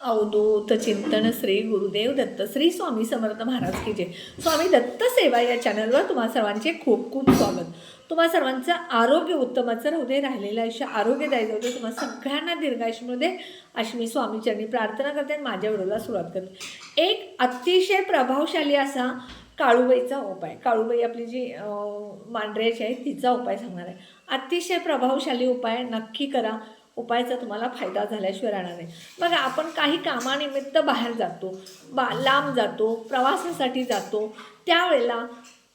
अवधूत चिंतन श्री गुरुदेव दत्त श्री स्वामी समर्थ महाराज की जय. स्वामी दत्त सेवा या चॅनलवर तुम्हा सर्वांचे खूप खूप स्वागत. तुम्हा सर्वांचं आरोग्य उत्तमाचं राहू दे राहिलेलं आयुष्य आरोग्यदायी जाऊ दे तुम्हा सगळ्यांना दीर्घायुष्यमध्ये अशी मी स्वामीचरणी प्रार्थना करते आणि माझ्या व्हिडिओला सुरुवात करते. एक अतिशय प्रभावशाली असा काळूबाईचा उपाय. काळूबाई आपली जी मांडऱ्याची मांढऱ्याची आहे तिचा उपाय सांगणार आहे. अतिशय प्रभावशाली उपाय नक्की करा. उपायाचा तुम्हाला फायदा झाल्याशिवाय राहणार नाही. बघा आपण काही कामानिमित्त बाहेर जातो बा लांब जातो प्रवासासाठी जातो त्यावेळेला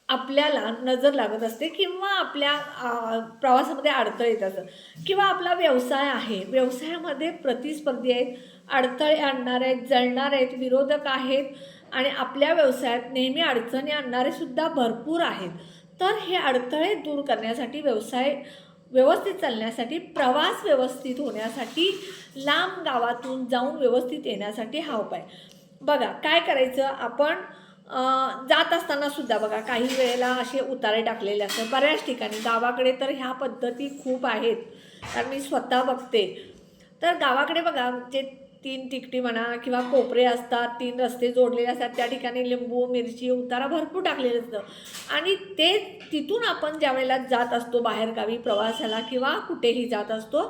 आपल्याला नजर लागत असते किंवा आपल्या प्रवासामध्ये अडथळे येत असतात. किंवा आपला व्यवसाय आहे व्यवसायामध्ये प्रतिस्पर्धी आहेत अडथळे आणणार आहेत जळणार आहेत विरोधक आहेत आणि आपल्या व्यवसायात नेहमी अडचणी आणणारे सुद्धा भरपूर आहेत. तर हे अडथळे दूर करण्यासाठी व्यवसाय व्यवस्थित चालण्यासाठी प्रवास व्यवस्थित होण्यासाठी लांब गावातून जाऊन व्यवस्थित येण्यासाठी हा उपाय. बघा काय करायचं? आपण जात असताना सुद्धा बघा काही वेळेला असे उतारे टाकलेले असतात. बऱ्याच ठिकाणी गावाकडे तर ह्या पद्धती खूप आहेत. कारण मी स्वतः बघते. तर गावाकडे बघा जे तीन तिकटी म्हणा किंवा कोपरे असतात तीन रस्ते जोडलेले असतात त्या ठिकाणी लिंबू मिरची उतारा भरपूर टाकलेलं असतं. आणि ते तिथून आपण ज्या वेळेला जात असतो बाहेरगावी प्रवासाला किंवा कुठेही जात असतो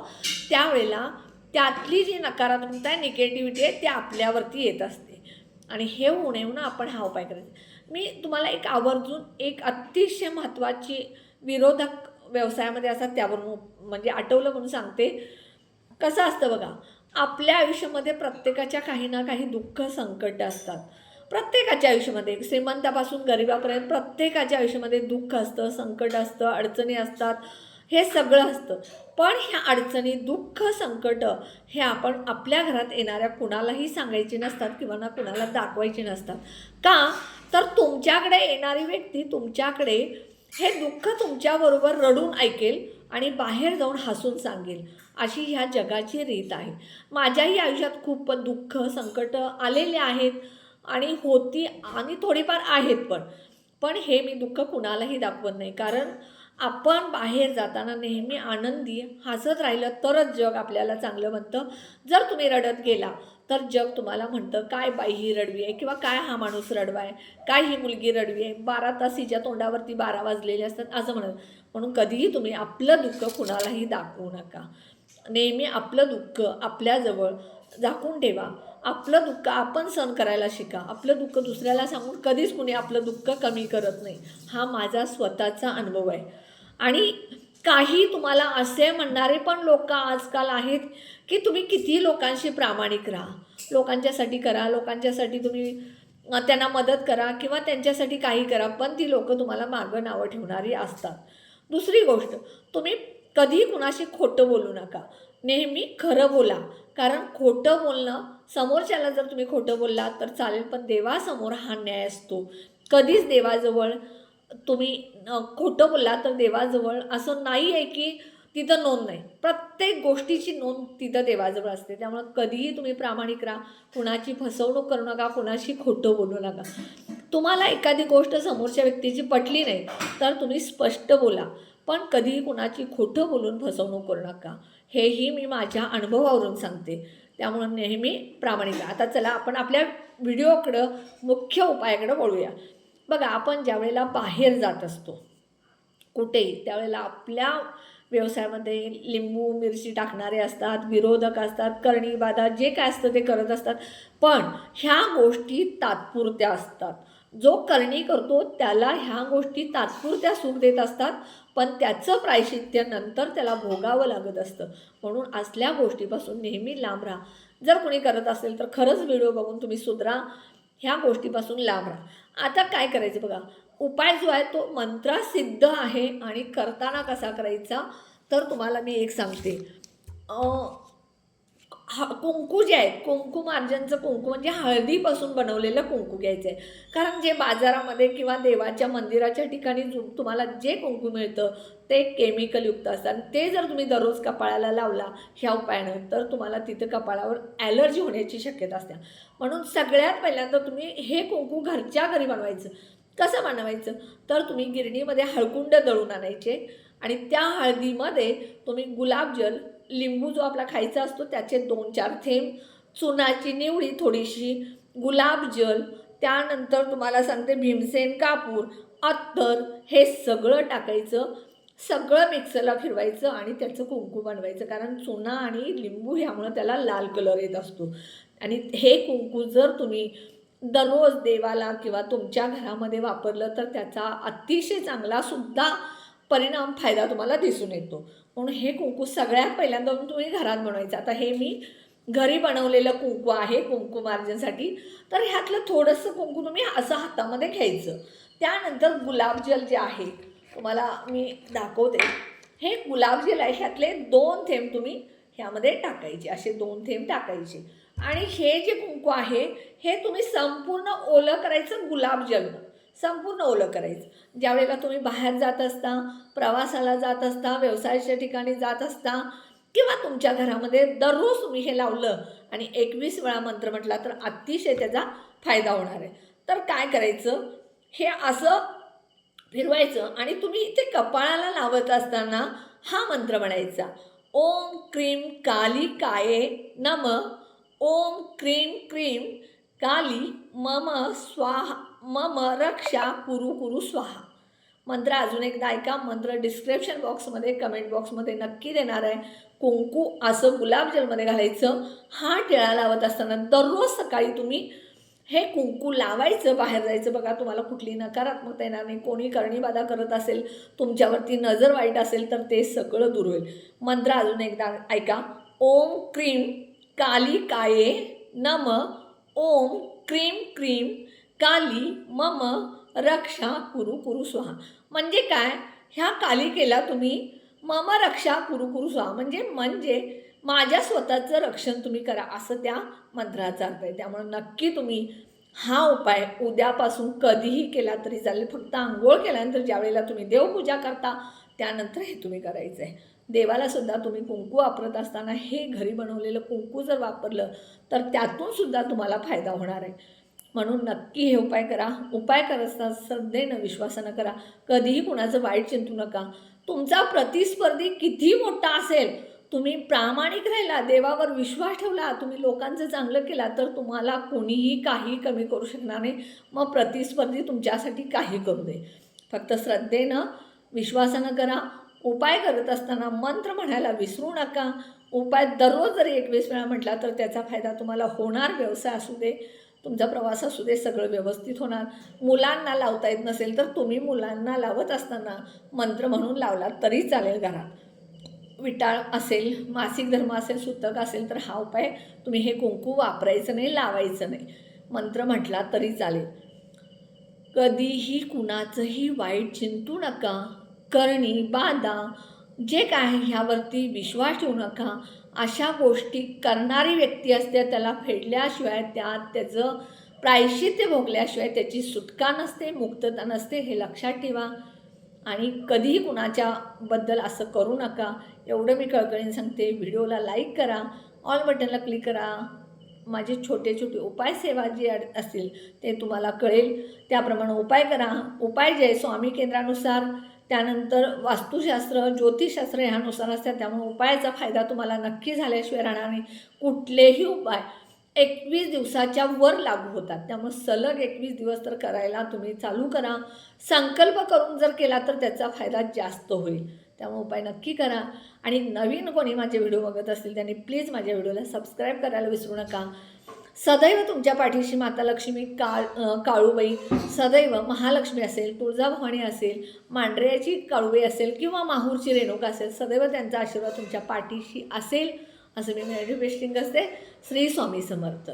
त्यावेळेला त्यातली जी नकारात्मकता आहे निगेटिव्हिटी आहे ती आपल्यावरती येत असते. आणि हे होऊ नये म्हणून आपण हा उपाय करायचा. मी तुम्हाला एक आवर्जून एक अतिशय महत्त्वाची विरोधक व्यवसायामध्ये असतात त्यावरून म्हणजे आठवलं म्हणून सांगते. कसं असतं बघा आपल्या आयुष्यामध्ये प्रत्येकाच्या काही ना काही दुःख संकट असतात. प्रत्येकाच्या आयुष्यामध्ये श्रीमंतापासून गरिबापर्यंत प्रत्येकाच्या आयुष्यामध्ये दुःख असतं संकट असतं अडचणी असतात हे सगळं असतं. पण ह्या अडचणी दुःख संकट हे आपण आपल्या घरात येणाऱ्या कुणालाही सांगायचे नसतात किंवा ना कुणाला दाखवायचे नसतात. का? तर तुमच्याकडे येणारी व्यक्ती तुमच्याकडे हे दुःख तुमच्याबरोबर रडून ऐकेल आणि बाहेर जाऊन हसून सांगेल. अशी ह्या जगाची रीत आहे. माझ्याही आयुष्यात खूप दुःख संकट आलेले आहेत आणि होती आणि थोडीफार आहेत पण. पण हे मी दुःख कुणालाही दाखवत नाही. कारण आपण बाहेर जाताना नेहमी आनंदी हसत राहिलं तरच जग आपल्याला चांगलं म्हणतं. जर तुम्ही रडत गेला तर जग तुम्हाला म्हणतं काय बाई ही रडवी आहे किंवा काय हा माणूस रडवा आहे काय ही मुलगी रडवी आहे? बारा तास हिच्या तोंडावरती बारा वाजलेले असतात असं म्हणत. म्हणून कधीही तुम्ही आपलं दुःख कुणालाही दाखवू नका. नेहमी आपलं दुःख आपल्याजवळ झाकून ठेवा. आपलं दुःख आपण सहन करायला शिका. आपलं दुःख दुसऱ्याला सांगून कधीच कुणी आपलं दुःख कमी करत नाही. हा माझा स्वतःचा अनुभव आहे. आणि काही तुम्हाला असे म्हणणारे पण लोक आजकाल आहेत की तुम्ही किती लोकांशी प्रामाणिक राहा. लोकांच्यासाठी करा लोकांच्यासाठी तुम्ही त्यांना मदत करा किंवा त्यांच्यासाठी काही करा पण ती लोक तुम्हाला मागं नावं ठेवणारी असतात. दुसरी गोष्ट तुम्ही कधीही कुणाशी खोटं बोलू नका. नेहमी खरं बोला. कारण खोटं बोलणं समोरच्याला जर तुम्ही खोटं बोललात तर चालेल पण देवासमोर हा न्याय असतो. कधीच देवाजवळ तुम्ही खोटं बोलला तर देवाजवळ असं नाही आहे की तिथं नोंद नाही. प्रत्येक गोष्टीची नोंद तिथं देवाजवळ असते. त्यामुळं कधीही तुम्ही प्रामाणिक राहा. कुणाची फसवणूक करू नका कुणाशी खोटं बोलू नका. तुम्हाला एखादी गोष्ट समोरच्या व्यक्तीची पटली नाही तर तुम्ही स्पष्ट बोला. पण कधीही कुणाची खोटं बोलून फसवणूक करू नका. हेही मी माझ्या अनुभवावरून सांगते. त्यामुळं नेहमी प्रामाणिक राहा. आता चला आपण आपल्या व्हिडिओकडं मुख्य उपायाकडं वळूया. बघा आपण ज्या वेळेला बाहेर जात असतो कुठेही त्यावेळेला आपल्या व्यवसायामध्ये लिंबू मिरची टाकणारे असतात विरोधक असतात करणी बाधा जे काय असतं ते करत असतात. पण ह्या गोष्टी तात्पुरत्या असतात. जो करणी करतो त्याला ह्या गोष्टी तात्पुरत्या सुख देत असतात पण त्याचं प्रायशित्य नंतर त्याला भोगावं लागत असतं. म्हणून असल्या गोष्टीपासून नेहमी लांब राहा. जर कोणी करत असेल तर खरंच व्हिडिओ बघून तुम्ही सुधरा. ह्या गोष्टीपासून लांब राहा. आता काय करायचं बघा? उपाय जो आहे तो मंत्रासिद्ध आहे आणि करताना कसा करायचा? तर तुम्हाला मी एक सांगते. हा कुंकू जे आहेत कुंकू मार्जनचं कुंकू म्हणजे हळदीपासून बनवलेलं कुंकू घ्यायचं आहे. कारण जे बाजारामध्ये किंवा देवाच्या मंदिराच्या ठिकाणी तुम्हाला जे कुंकू मिळतं ते केमिकलयुक्त असतात ते जर तुम्ही दररोज कपाळाला लावला ह्या उपायानं तर तुम्हाला तिथं कपाळावर ॲलर्जी होण्याची शक्यता असते. म्हणून सगळ्यात पहिल्यांदा तुम्ही हे कुंकू घरच्या घरी बनवायचं. कसं बनवायचं? तर तुम्ही गिरणीमध्ये हळकुंड दळून आणायचे आणि त्या हळदीमध्ये तुम्ही गुलाबजल लिंबू जो आपला खायचा असतो त्याचे दोन चार थेंब चुनाची निवडी थोडीशी गुलाबजल त्यानंतर तुम्हाला सांगते भीमसेन कापूर अत्तर हे सगळं टाकायचं. सगळं मिक्सरला फिरवायचं आणि त्याचं कुंकू बनवायचं. कारण चुना आणि लिंबू ह्यामुळं त्याला लाल कलर येत असतो. आणि हे कुंकू जर तुम्ही दररोज देवाला किंवा तुमच्या घरामध्ये वापरलं तर त्याचा अतिशय चांगला सुद्धा परिणाम फायदा तुम्हाला दिसून येतो. म्हणून हे कुंकू सगळ्यात पहिल्यांदा तुम्ही घरात बनवायचं. आता हे मी घरी बनवलेलं कुंकू आहे कुंकू मार्जनसाठी. तर ह्यातलं थोडंसं कुंकू तुम्ही असं हातामध्ये घ्यायचं. त्यानंतर गुलाबजल जे आहे तुम्हाला मी दाखवते. हे गुलाबजल आहे ह्यातले दोन थेंब तुम्ही ह्यामध्ये टाकायचे. असे दोन थेंब टाकायचे. आणि हे जे कुंकू आहे हे तुम्ही संपूर्ण ओलं करायचं गुलाबजलनं संपूर्ण ओलं करायचं. ज्यावेळेला तुम्ही बाहेर जात असता प्रवासाला जात असता व्यवसायाच्या ठिकाणी जात असता किंवा तुमच्या घरामध्ये दररोज तुम्ही हे लावलं आणि एकवीस वेळा मंत्र म्हटला तर अतिशय त्याचा फायदा होणार आहे. तर काय करायचं? हे असं फिरवायचं आणि तुम्ही इथे कपाळाला लावत असताना हा मंत्र म्हणायचा. ओम क्रीम काली काये नम. ओम क्रीम क्रीम काली मम स्वाहा मम रक्षा कुरु कुरु स्वाहा. मंत्र अजून एकदा ऐका. मंत्र डिस्क्रिप्शन बॉक्समध्ये कमेंट बॉक्समध्ये नक्की देणार आहे. कुंकू असं गुलाबजलमध्ये घालायचं. हा टिळा लावत असताना दररोज सकाळी तुम्ही हे कुंकू लावायचं बाहेर जायचं. बघा तुम्हाला कुठली नकारात्मकता येणार नाही. कोणी करणीबाधा करत असेल तुमच्यावरती नजर वाईट असेल तर ते सगळं दूर होईल. मंत्र अजून एकदा ऐका. ओम क्रीम काली काये नम. ओम क्रीम क्रीम काली मम रक्षा कुरु कुरु स्वाहा. म्हणजे काय? ह्या कालिकेला तुम्ही मम रक्षा कुरु कुरु स्वाहा. म्हणजे म्हणजे माझ्या स्वतःचं रक्षण तुम्ही करा असं त्या मंत्राचा अर्थ आहे. त्यामुळे नक्की तुम्ही हा उपाय उद्यापासून कधीही केला तरी चालेल. फक्त आंघोळ केल्यानंतर ज्यावेळेला तुम्ही देवपूजा करता त्यानंतर हे तुम्ही करायचं आहे. देवाला सुद्धा तुम्ही कुंकू वापरत असताना हे घरी बनवलेलं कुंकू जर वापरलं तर त्यातून सुद्धा तुम्हाला फायदा होणार आहे. म्हणून नक्की हे उपाय करा. उपाय करत असताना श्रद्धेनं विश्वासानं करा. कधीही कुणाचं वाईट चिंतू नका. तुमचा प्रतिस्पर्धी किती मोठा असेल तुम्ही प्रामाणिक राहिला देवावर विश्वास ठेवला तुम्ही लोकांचं चांगलं केला तर तुम्हाला कोणीही काही कमी करू शकणार नाही. मग प्रतिस्पर्धी तुमच्यासाठी काही करू दे फक्त श्रद्धेनं विश्वासानं करा. उपाय करत असताना मंत्र म्हणायला विसरू नका. उपाय दररोज जरी एकवीस वेळा म्हटला तर त्याचा फायदा तुम्हाला होणार. व्यवसाय असू दे तुमचा प्रवास असू दे सगळं व्यवस्थित होणार. मुलांना लावता येत नसेल तर तुम्ही मुलांना लावत असताना मंत्र म्हणून लावलात तरी चालेल घरात. विटाळ असेल मासिक धर्म असेल सुतक असेल तर हा उपाय तुम्ही हे कुंकू वापरायचं नाही लावायचं नाही. मंत्र म्हटला तरी चालेल. कधीही कुणाचंही वाईट चिंतू नका करणी बाधा. जे काय ह्यावरती विश्वास ठेवू नका अशा गोष्टी करणारी व्यक्ती असते त्याला फेडल्याशिवाय त्यात त्याचं प्रायश्चित्य भोगल्याशिवाय त्याची सुटका नसते मुक्तता नसते हे लक्षात ठेवा. आणि कधीही कुणाच्याबद्दल असं करू नका. एवढं मी कळकळीन सांगते. व्हिडिओला लाईक करा. ऑल बटनला क्लिक करा. माझे छोटे छोटे उपाय सेवा जे अड- असतील ते तुम्हाला कळेल. त्याप्रमाणे उपाय करा. उपाय जे स्वामी केंद्रानुसार त्यानंतर वास्तुशास्त्र ज्योतिषशास्त्र ह्यानुसार असतात. त्यामुळे उपायाचा फायदा तुम्हाला नक्की झाल्याशिवाय राहणार नाही. कुठलेही उपाय एकवीस दिवसाच्या वर लागू होतात. त्यामुळे सलग एकवीस दिवस तर करायला तुम्ही चालू करा. संकल्प करून जर केला तर त्याचा फायदा जास्त होईल. त्यामुळे उपाय नक्की करा. आणि नवीन कोणी माझे व्हिडिओ बघत असतील त्यांनी प्लीज माझ्या व्हिडिओला सबस्क्राईब करायला विसरू नका. सदैव तुमच्या पाठीशी माता लक्ष्मी काळ काळूबाई सदैव महालक्ष्मी असेल तुळजाभवानी असेल मांढऱ्याची काळूबाई असेल किंवा माहूरची रेणुका असेल सदैव त्यांचा आशीर्वाद तुमच्या पाठीशी असेल. असं मी मॅनिफेस्टिंग असते. श्री स्वामी समर्थ.